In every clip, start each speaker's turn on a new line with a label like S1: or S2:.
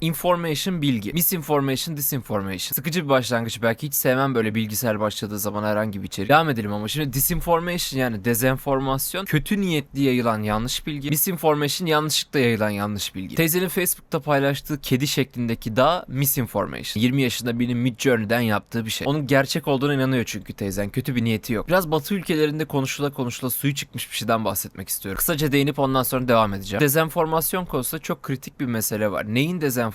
S1: Information bilgi. Misinformation, disinformation. Sıkıcı bir başlangıç belki hiç sevmem böyle bilgisayar başladığı zaman herhangi bir içerik. Devam edelim ama şimdi disinformation yani dezenformasyon kötü niyetli yayılan yanlış bilgi. Misinformation yanlışlıkla yayılan yanlış bilgi. Teyzenin Facebook'ta paylaştığı kedi şeklindeki da misinformation. 20 yaşında birinin Midjourney'den yaptığı bir şey. Onun gerçek olduğuna inanıyor çünkü teyzen. Kötü bir niyeti yok. Biraz batı ülkelerinde konuşula konuşula suyu çıkmış bir şeyden bahsetmek istiyorum. Kısaca değinip ondan sonra devam edeceğim. Dezenformasyon konusunda çok kritik bir mesele var. Neyin dezenformasyon,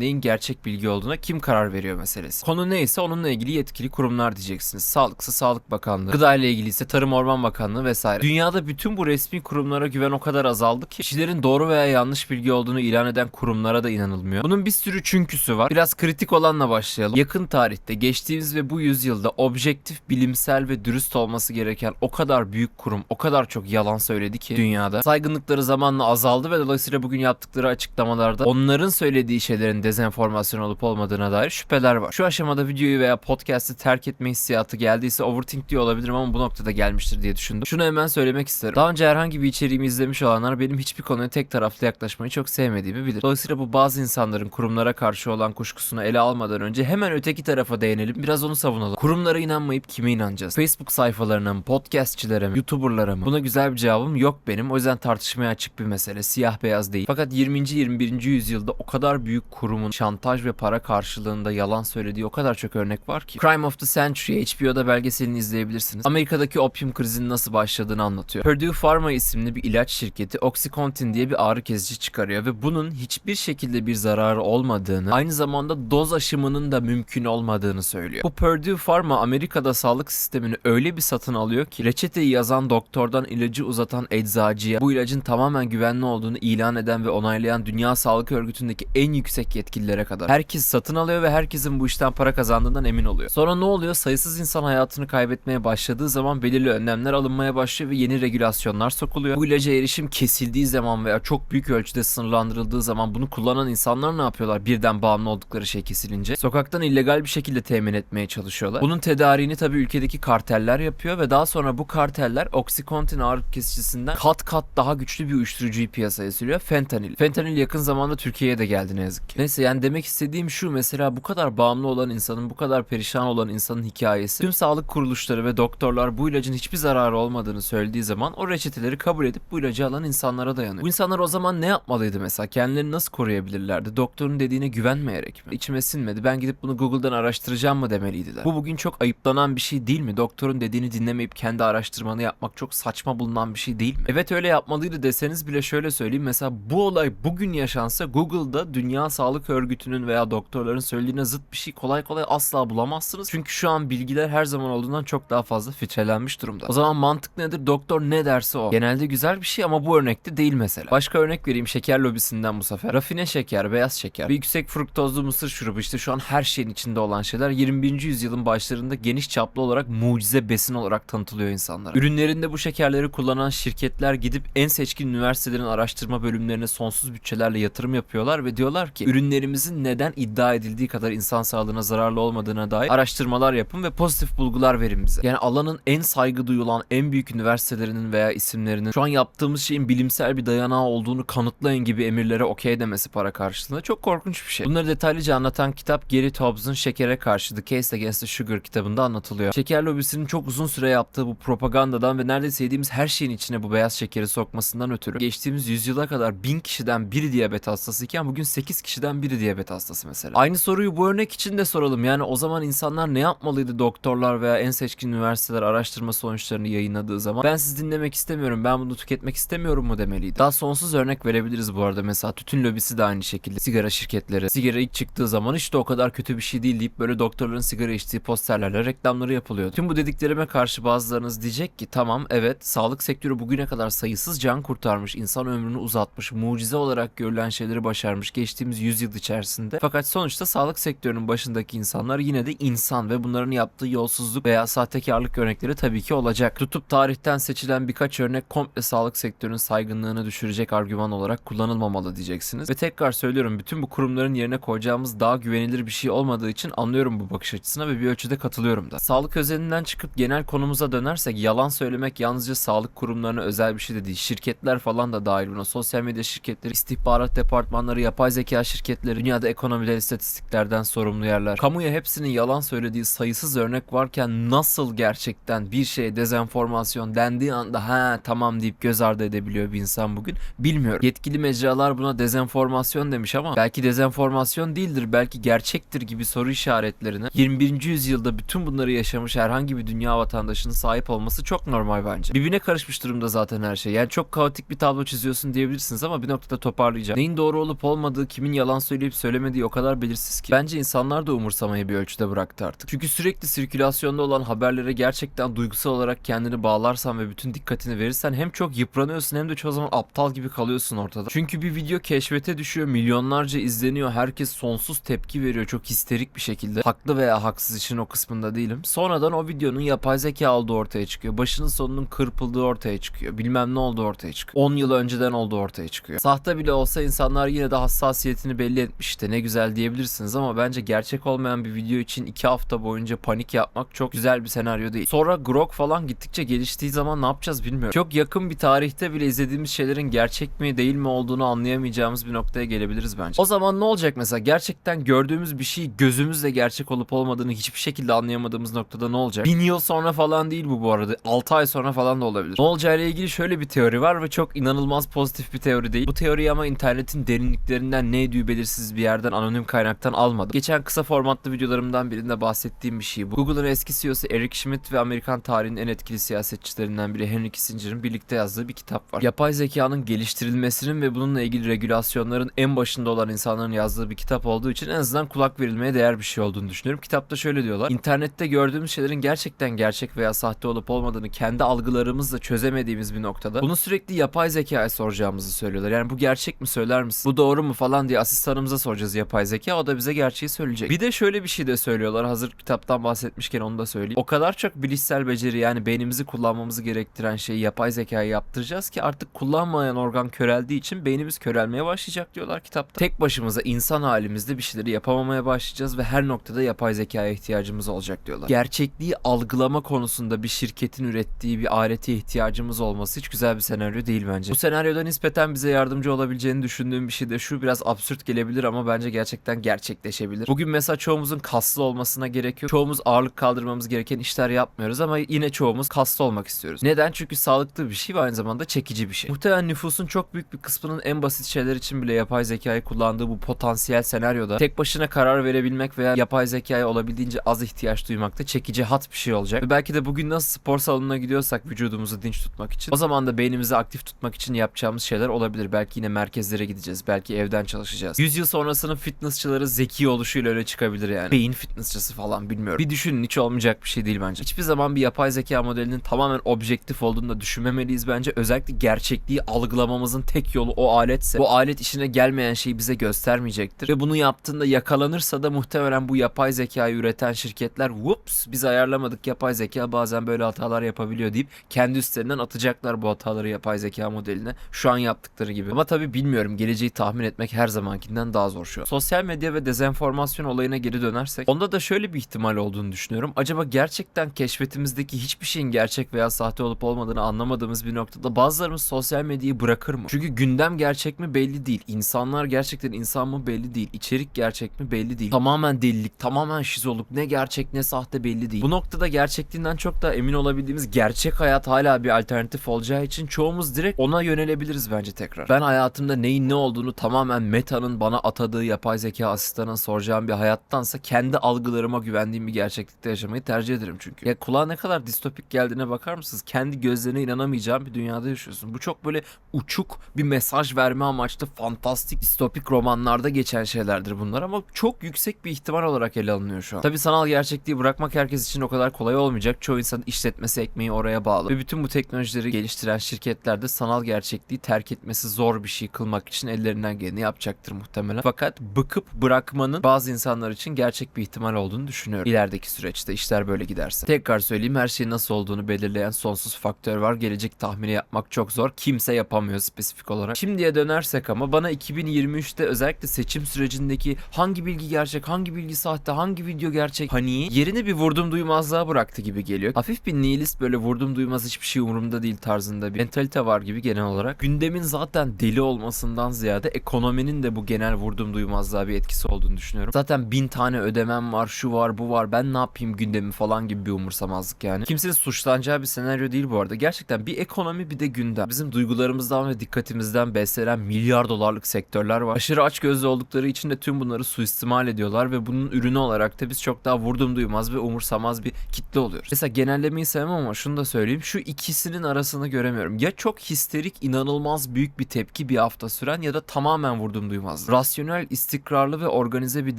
S1: neyin gerçek bilgi olduğuna kim karar veriyor meselesi. Konu neyse onunla ilgili yetkili kurumlar diyeceksiniz. Sağlıksa Sağlık Bakanlığı, gıda ile ilgili ise Tarım Orman Bakanlığı vesaire. Dünyada bütün bu resmi kurumlara güven o kadar azaldı ki kişilerin doğru veya yanlış bilgi olduğunu ilan eden kurumlara da inanılmıyor. Bunun bir sürü çünküsü var. Biraz kritik olanla başlayalım. Yakın tarihte geçtiğimiz ve bu yüzyılda objektif, bilimsel ve dürüst olması gereken o kadar büyük kurum, o kadar çok yalan söyledi ki dünyada. Saygınlıkları zamanla azaldı ve dolayısıyla bugün yaptıkları açıklamalarda onların söylediği şeylerin dezenformasyon olup olmadığına dair şüpheler var. Şu aşamada videoyu veya podcast'i terk etme hissiyatı geldiyse overthink diyor olabilirim ama bu noktada gelmiştir diye düşündüm. Şunu hemen söylemek isterim. Daha önce herhangi bir içeriğimi izlemiş olanlar benim hiçbir konuya tek taraflı yaklaşmayı çok sevmediğimi bilir. Dolayısıyla bu bazı insanların kurumlara karşı olan kuşkusunu ele almadan önce hemen öteki tarafa değinelim. Biraz onu savunalım. Kurumlara inanmayıp kime inanacağız? Facebook sayfalarına mı, podcastçilere mi, YouTuber'lara mı? Buna güzel bir cevabım yok benim. O yüzden tartışmaya açık bir mesele. Siyah beyaz değil. Fakat 20. 21. yüzyılda o kadar büyük kurumun şantaj ve para karşılığında yalan söylediği o kadar çok örnek var ki. Crime of the Century HBO'da belgeselini izleyebilirsiniz. Amerika'daki opium krizinin nasıl başladığını anlatıyor. Purdue Pharma isimli bir ilaç şirketi Oxycontin diye bir ağrı kesici çıkarıyor ve bunun hiçbir şekilde bir zararı olmadığını, aynı zamanda doz aşımının da mümkün olmadığını söylüyor. Bu Purdue Pharma Amerika'da sağlık sistemini öyle bir satın alıyor ki reçeteyi yazan doktordan ilacı uzatan eczacıya bu ilacın tamamen güvenli olduğunu ilan eden ve onaylayan Dünya Sağlık Örgütü'ndeki en yüksek yetkililere kadar. Herkes satın alıyor ve herkesin bu işten para kazandığından emin oluyor. Sonra ne oluyor? Sayısız insan hayatını kaybetmeye başladığı zaman belirli önlemler alınmaya başlıyor ve yeni regülasyonlar sokuluyor. Bu ilaca erişim kesildiği zaman veya çok büyük ölçüde sınırlandırıldığı zaman bunu kullanan insanlar ne yapıyorlar? Birden bağımlı oldukları şey kesilince. Sokaktan illegal bir şekilde temin etmeye çalışıyorlar. Bunun tedariğini tabii ülkedeki karteller yapıyor ve daha sonra bu karteller Oxycontin ağrı kesicisinden kat kat daha güçlü bir uyuşturucuyu piyasaya sürüyor. Fentanil. Fentanil yakın zamanda Türkiye'ye de geldi ne yazık ki. Neyse yani demek istediğim şu mesela bu kadar bağımlı olan insanın, bu kadar perişan olan insanın hikayesi. Tüm sağlık kuruluşları ve doktorlar bu ilacın hiçbir zararı olmadığını söylediği zaman o reçeteleri kabul edip bu ilacı alan insanlara dayanıyor. Bu insanlar o zaman ne yapmalıydı mesela? Kendilerini nasıl koruyabilirlerdi? Doktorun dediğine güvenmeyerek mi? İçime sinmedi. Ben gidip bunu Google'dan araştıracağım mı demeliydiler. Bu bugün çok ayıplanan bir şey değil mi? Doktorun dediğini dinlemeyip kendi araştırmanı yapmak çok saçma bulunan bir şey değil mi? Evet öyle yapmalıydı deseniz bile şöyle söyleyeyim. Mesela bu olay bugün yaşansa Google'da Dünya Sağlık Örgütü'nün veya doktorların söylediğine zıt bir şey kolay kolay asla bulamazsınız. Çünkü şu an bilgiler her zaman olduğundan çok daha fazla filtrelenmiş durumda. O zaman mantık nedir? Doktor ne derse o. Genelde güzel bir şey ama bu örnekte değil mesela. Başka örnek vereyim şeker lobisinden bu sefer. Rafine şeker, beyaz şeker, bir yüksek fruktozlu mısır şurubu işte şu an her şeyin içinde olan şeyler 21. yüzyılın başlarında geniş çaplı olarak mucize besin olarak tanıtılıyor insanlara. Ürünlerinde bu şekerleri kullanan şirketler gidip en seçkin üniversitelerin araştırma bölümlerine sonsuz bütçelerle yatırım yapıyorlar ve diyorlar ki ürünlerimizin neden iddia edildiği kadar insan sağlığına zararlı olmadığına dair araştırmalar yapın ve pozitif bulgular verin bize. Yani alanın en saygı duyulan en büyük üniversitelerinin veya isimlerinin şu an yaptığımız şeyin bilimsel bir dayanağı olduğunu kanıtlayın gibi emirlere okey demesi para karşılığında çok korkunç bir şey. Bunları detaylıca anlatan kitap Gary Tobbs'ın Şekere Karşı The Case Against the Sugar kitabında anlatılıyor. Şeker lobisinin çok uzun süre yaptığı bu propagandadan ve neredeyse yediğimiz her şeyin içine bu beyaz şekeri sokmasından ötürü geçtiğimiz yüzyıla kadar bin kişiden biri diyabet hastasıyken bugün 8 kişiden biri diyabet hastası mesela. Aynı soruyu bu örnek için de soralım. Yani o zaman insanlar ne yapmalıydı doktorlar veya en seçkin üniversiteler araştırma sonuçlarını yayınladığı zaman? Ben sizi dinlemek istemiyorum, ben bunu tüketmek istemiyorum mu demeliydi. Daha sonsuz örnek verebiliriz bu arada. Mesela tütün lobisi de aynı şekilde. Sigara şirketleri. Sigara ilk çıktığı zaman işte o kadar kötü bir şey değil deyip böyle doktorların sigara içtiği posterlerle reklamları yapılıyordu. Tüm bu dediklerime karşı bazılarınız diyecek ki tamam evet sağlık sektörü bugüne kadar sayısız can kurtarmış, insan ömrünü uzatmış, mucize olarak görülen şeyleri başarmış geçtiğimiz yüzyıl içerisinde. Fakat sonuçta sağlık sektörünün başındaki insanlar yine de insan ve bunların yaptığı yolsuzluk veya sahtekarlık örnekleri tabii ki olacak. Tutup tarihten seçilen birkaç örnek komple sağlık sektörünün saygınlığını düşürecek argüman olarak kullanılmamalı diyeceksiniz. Ve tekrar söylüyorum bütün bu kurumların yerine koyacağımız daha güvenilir bir şey olmadığı için anlıyorum bu bakış açısına ve bir ölçüde katılıyorum da. Sağlık özelinden çıkıp genel konumuza dönersek yalan söylemek yalnızca sağlık kurumlarına özel bir şey de değil. Şirketler falan da dahil buna. Sosyal medya şirketleri, istihbarat departmanları, yapay zeka şirketleri dünyada ekonomiden istatistiklerden sorumlu yerler. Kamuya hepsinin yalan söylediği sayısız örnek varken nasıl gerçekten bir şeye dezenformasyon dendiği anda ha tamam deyip göz ardı edebiliyor bir insan bugün bilmiyorum. Yetkili mecralar buna dezenformasyon demiş ama belki dezenformasyon değildir belki gerçektir gibi soru işaretlerine 21. yüzyılda bütün bunları yaşamış herhangi bir dünya vatandaşının sahip olması çok normal bence. Birbirine karışmış durumda zaten her şey. Yani çok kaotik bir tablo çiziyorsun diyebilirsiniz ama bir noktada toparlayacağım. Neyin doğru olup olmadığı, kimin yalan söyleyip söylemediği o kadar belirsiz ki. Bence insanlar da umursamayı bir ölçüde bıraktı artık. Çünkü sürekli sirkülasyonda olan haberlere gerçekten duygusal olarak kendini bağlarsan ve bütün dikkatini verirsen hem çok yıpranıyorsun hem de çoğu zaman aptal gibi kalıyorsun ortada. Çünkü bir video keşfete düşüyor, milyonlarca izleniyor, herkes sonsuz tepki veriyor çok histerik bir şekilde. Haklı veya haksız işin o kısmında değilim. Sonradan o videonun yapay zeka olduğu ortaya çıkıyor. Başının sonunun kırpıldığı ortaya çıkıyor. Bilmem ne olduğu ortaya çıkıyor. 10 yıl önceden olduğu ortaya çıkıyor. Sahte bile olsa insanlar yine de hassasiyetini belli etmiş işte ne güzel diyebilirsiniz ama bence gerçek olmayan bir video için 2 hafta boyunca panik yapmak çok güzel bir senaryo değil. Sonra Grok falan gittikçe geliştiği zaman ne yapacağız bilmiyorum. Çok yakın bir tarihte bile izlediğimiz şeylerin gerçek mi değil mi olduğunu anlayamayacağımız bir noktaya gelebiliriz bence. O zaman ne olacak mesela gerçekten gördüğümüz bir şey gözümüzle gerçek olup olmadığını hiçbir şekilde anlayamadığımız noktada ne olacak? Bin yıl sonra falan değil bu bu arada. 6 ay sonra falan da olabilir. Ne olacağıyla ilgili şöyle bir teori var ve çok inanılmaz pozitif bir teori değil. Bu teoriyi ama internetin derinliklerinden ne ediyor belirsiz bir yerden anonim kaynaktan almadım. Geçen kısa formatlı videolarımdan birinde bahsettiğim bir şey bu. Google'ın eski CEO'su Eric Schmidt ve Amerikan tarihinin en etkili siyasetçilerinden biri Henry Kissinger'ın birlikte yazdığı bir kitap var. Yapay zekanın geliştirilmesinin ve bununla ilgili regülasyonların en başında olan insanların yazdığı bir kitap olduğu için en azından kulak verilmeye değer bir şey olduğunu düşünüyorum. Kitapta şöyle diyorlar. İnternette gördüğümüz şeylerin gerçekten gerçek veya sahte olup olmadığını kendi algılarımızla çözemediğimiz bir noktada bunu sürekli yapay zekaya soracağımızı söylüyorlar. Yani bu gerçek mi söyler misin? Bu doğru mu falan diye asistanımıza soracağız yapay zeka. O da bize gerçeği söyleyecek. Bir de şöyle bir şey de söylüyorlar. Hazır kitaptan bahsetmişken onu da söyleyeyim. O kadar çok bilişsel beceri yani beynimizi kullanmamızı gerektiren şeyi yapay zekaya yaptıracağız ki artık kullanmayan organ köreldiği için beynimiz körelmeye başlayacak diyorlar kitapta. Tek başımıza insan halimizde bir şeyleri yapamamaya başlayacağız ve her noktada yapay zekaya ihtiyacımız olacak diyorlar. Gerçekliği algılama konusunda bir şirketin ürettiği bir alete ihtiyacımız olması hiç güzel bir senaryo değil bence. Bu senaryoda nispeten bize yardımcı olabileceğini düşündüğüm bir şey de şu biraz absürt gelebilir ama bence gerçekten gerçekleşebilir. Bugün mesela çoğumuzun kaslı olmasına gerek yok. Çoğumuz ağırlık kaldırmamız gereken işler yapmıyoruz ama yine çoğumuz kaslı olmak istiyoruz. Neden? Çünkü sağlıklı bir şey ve aynı zamanda çekici bir şey. Muhtemelen nüfusun çok büyük bir kısmının en basit şeyler için bile yapay zekayı kullandığı bu potansiyel senaryoda tek başına karar verebilmek veya yapay zekaya olabildiğince az ihtiyaç duymakta çekici hat bir şey olacak. Ve belki de bugün nasıl spor salonuna gidiyorsak vücudumuzu dinç tutmak için o zaman da beynimizi aktif tutmak için yapacağımız şeyler olabilir. Belki yine merkezlere gideceğiz. Belki evden çalışacağız. 100 yıl sonrasının fitnessçıları zeki oluşuyla öyle çıkabilir yani. Beyin fitnessçısı falan bilmiyorum. Bir düşünün hiç olmayacak bir şey değil bence. Hiçbir zaman bir yapay zeka modelinin tamamen objektif olduğunu da düşünmemeliyiz bence. Özellikle gerçekliği algılamamızın tek yolu o aletse bu alet işine gelmeyen şeyi bize göstermeyecektir. Ve bunu yaptığında yakalanırsa da muhtemelen bu yapay zekayı üreten şirketler whoops biz ayarlamadık yapay zeka bazen böyle hatalar yapabiliyor deyip kendi üstlerinden atacaklar bu hataları yapay zeka modeline. Şu an yaptıkları gibi. Ama tabii bilmiyorum geleceği tahmin etmek her zamankinden daha zor şu an. Sosyal medya ve dezenformasyon olayına geri dönersek onda da şöyle bir ihtimal olduğunu düşünüyorum. Acaba gerçekten keşfetimizdeki hiçbir şeyin gerçek veya sahte olup olmadığını anlamadığımız bir noktada bazılarımız sosyal medyayı bırakır mı? Çünkü gündem gerçek mi belli değil. İnsanlar gerçekten insan mı belli değil. İçerik gerçek mi belli değil. Tamamen delilik, tamamen şizoluk. Ne gerçek ne sahte belli değil. Bu noktada gerçekliğinden çok da emin olabildiğimiz gerçek hayat hala bir alternatif olacağı için çoğumuz direkt ona yönelebiliriz bence tekrar. Ben hayatımda neyin ne olduğunu tamamen Meta'nın bana atadığı yapay zeka asistanına soracağım bir hayattansa kendi algılarıma güvendiğim bir gerçeklikte yaşamayı tercih ederim çünkü. Ya kulağa ne kadar distopik geldiğine bakar mısınız? Kendi gözlerine inanamayacağın bir dünyada yaşıyorsun. Bu çok böyle uçuk bir mesaj verme amaçlı fantastik distopik romanlarda geçen şeylerdir bunlar ama çok yüksek bir ihtimal olarak ele alınıyor şu an. Tabi sanal gerçekliği bırakmak herkes için o kadar kolay olmayacak. Çoğu insan işletmesi ekmeği oraya bağlı. Ve bütün bu teknolojileri geliştiren şirketler de sanal gerçekliği terk etmesi zor bir şey kılmak için ellerinden geleni yapacaktır muhtemelen. Fakat bıkıp bırakmanın bazı insanlar için gerçek bir ihtimal olduğunu düşünüyorum. İlerideki süreçte işler böyle giderse. Tekrar söyleyeyim her şeyin nasıl olduğunu belirleyen sonsuz faktör var. Gelecek tahmini yapmak çok zor. Kimse yapamıyor spesifik olarak. Şimdiye dönersek ama bana 2023'te özellikle seçim sürecindeki hangi bilgi gerçek, hangi bilgi sahte, hangi video gerçek hani yerini bir vurdum duymazlığa bıraktı gibi geliyor. Hafif bir nihilist böyle vurdum duymaz hiçbir şey umurumda değil tarzında bir mentalite var gibi genel olarak. Gündemin zaten deli olmasından ziyade ekonominin ödemenin de bu genel vurdum duymazlığa bir etkisi olduğunu düşünüyorum. Zaten bin tane ödemem var, şu var, bu var, ben ne yapayım gündemi falan gibi bir umursamazlık yani. Kimsenin suçlanacağı bir senaryo değil bu arada. Gerçekten bir ekonomi bir de gündem. Bizim duygularımızdan ve dikkatimizden beslenen milyar dolarlık sektörler var. Aşırı açgözlü oldukları için de tüm bunları suistimal ediyorlar ve bunun ürünü olarak da biz çok daha vurdum duymaz ve umursamaz bir kitle oluyoruz. Mesela genellemeyi sevmem ama şunu da söyleyeyim. Şu ikisinin arasını göremiyorum. Ya çok histerik, inanılmaz büyük bir tepki bir hafta süren ya da tamamen vurdum duymaz. Rasyonel, istikrarlı ve organize bir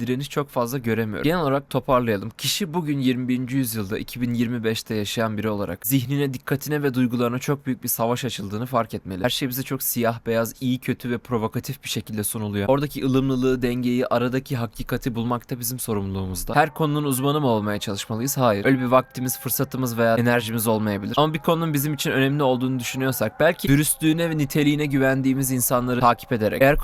S1: direniş çok fazla göremiyorum. Genel olarak toparlayalım. Kişi bugün 21. yüzyılda 2025'te yaşayan biri olarak zihnine, dikkatine ve duygularına çok büyük bir savaş açıldığını fark etmeli. Her şey bize çok siyah beyaz, iyi kötü ve provokatif bir şekilde sunuluyor. Oradaki ılımlılığı, dengeyi, aradaki hakikati bulmak da bizim sorumluluğumuzda. Her konunun uzmanı mı olmaya çalışmalıyız? Hayır. Öyle bir vaktimiz, fırsatımız veya enerjimiz olmayabilir. Ama bir konunun bizim için önemli olduğunu düşünüyorsak belki dürüstlüğüne ve niteliğine güvendiğimiz insanları takip ederek eğer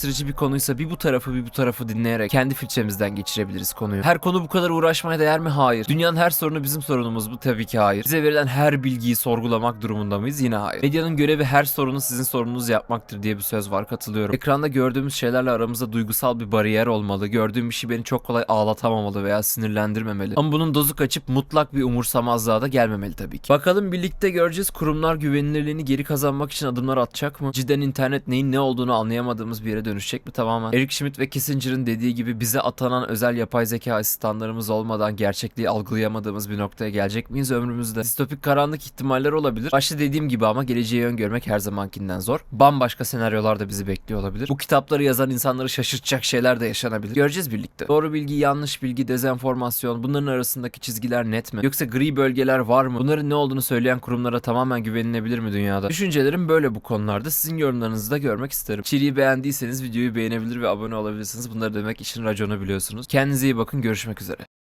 S1: kutuplaştırıcı bir konuysa bir bu tarafı bir bu tarafı dinleyerek kendi filtremizden geçirebiliriz konuyu. Her konu bu kadar uğraşmaya değer mi? Hayır. Dünyanın her sorunu bizim sorunumuz mu? Tabii ki hayır. Bize verilen her bilgiyi sorgulamak durumunda mıyız? Yine hayır. Medyanın görevi her sorunu sizin sorununuz yapmaktır diye bir söz var katılıyorum. Ekranda gördüğümüz şeylerle aramızda duygusal bir bariyer olmalı. Gördüğüm şey beni çok kolay ağlatamamalı veya sinirlendirmemeli. Ama bunun dozu kaçıp mutlak bir umursamazlığa da gelmemeli tabii ki. Bakalım birlikte göreceğiz kurumlar güvenilirliğini geri kazanmak için adımlar atacak mı? Cidden internet neyin ne olduğunu anlayamadığımız bir yere dönüşecek mi tamamen? Eric Schmidt ve Kissinger'ın dediği gibi bize atanan özel yapay zeka asistanlarımız olmadan gerçekliği algılayamadığımız bir noktaya gelecek miyiz ömrümüzde? Distopik karanlık ihtimaller olabilir. Başta dediğim gibi ama geleceği öngörmek her zamankinden zor. Bambaşka senaryolar da bizi bekliyor olabilir. Bu kitapları yazan insanları şaşırtacak şeyler de yaşanabilir. Göreceğiz birlikte. Doğru bilgi, yanlış bilgi, dezenformasyon bunların arasındaki çizgiler net mi? Yoksa gri bölgeler var mı? Bunların ne olduğunu söyleyen kurumlara tamamen güvenilebilir mi dünyada? Düşüncelerim böyle bu konularda. Sizin yorumlarınızı da görmek isterim. İçeriği beğendiyseniz videoyu beğenebilir ve abone olabilirsiniz. Bunları demek işin raconu biliyorsunuz. Kendinize iyi bakın. Görüşmek üzere.